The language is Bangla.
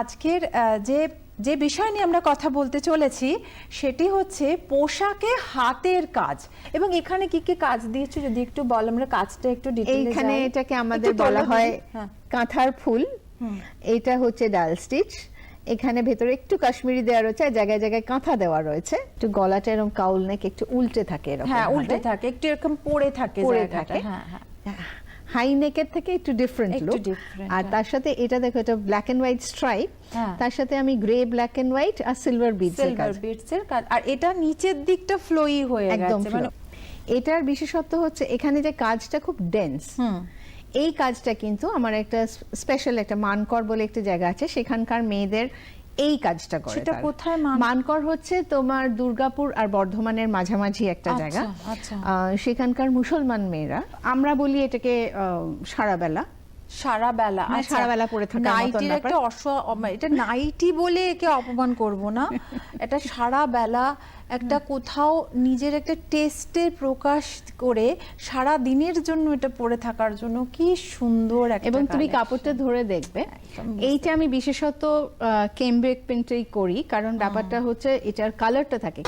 আজকের যে যে বিষয় নিয়ে আমরা কথা বলতে চলেছি সেটি হচ্ছে পোশাকে হাতের কাজ। এবং এখানে কি কি কাজ দিয়েছ? যদি একটু বল আমরা কাজটা একটু এইখানে এটাকে আমাদের বলা হয় হ্যাঁ। কাঁথার ফুল। এটা হচ্ছে ডাল স্টিচ। এখানে ভেতরে একটু কাশ্মীরি দেওয়া রয়েছে আর জায়গায় জায়গায় কাঁথা দেওয়া রয়েছে। একটু গলাটা এরকম কাউল নেক একটু উল্টে থাকে এরকম হ্যাঁ উল্টে থাকে একটু এরকম পড়ে থাকে পড়ে থাকে। হ্যাঁ হ্যাঁ। হাই নেকের থেকে একটু ডিফারেন্ট লুক আর হ্যাঁ। তার সাথে এটা দেখো এটা ব্ল্যাক এন্ড হোয়াইট স্ট্রাইপ। তার সাথে আমি গ্রে ব্ল্যাক এন্ড হোয়াইট আর সিলভার বিডস এর সিলভার কাজ। বিটস এর কাজ। আর এটা নিচের দিকটা ফ্লোই হয়ে একদম গেছে মানে এটার বিশেষত্ব হচ্ছে এখানে যে কাজটা খুব ডেন্স হুম। এই কাজটা কিন্তু আমার একটা স্পেশাল একটা মানকর বলে একটা জায়গা আছে। সেখানকার মেয়েদের এই কাজটা করে সেটা কোথায় মান- মানকর হচ্ছে তোমার দুর্গাপুর আর বর্ধমানের মাঝামাঝি একটা আচ্ছা, জায়গা। আচ্ছা। আহ, সেখানকার মুসলমান মেয়েরা আমরা বলি এটাকে আহ, সারাবেলা। সারা বেলা মানে সারা বেলা পরে থাকার নাইটির একটা অস এটা নাইটি বলে একে অপমান করব না। এটা সারা বেলা একটা কোথাও নিজের একটা টেস্টের প্রকাশ করে সারা দিনের জন্য এটা পরে থাকার জন্য কি সুন্দর এবং তুমি কাপড়টা ধরে দেখবে। এইটা আমি বিশেষত কেমব্রেক প্রিন্টেই করি কারণ ব্যাপারটা হচ্ছে এটার কালারটা থাকে।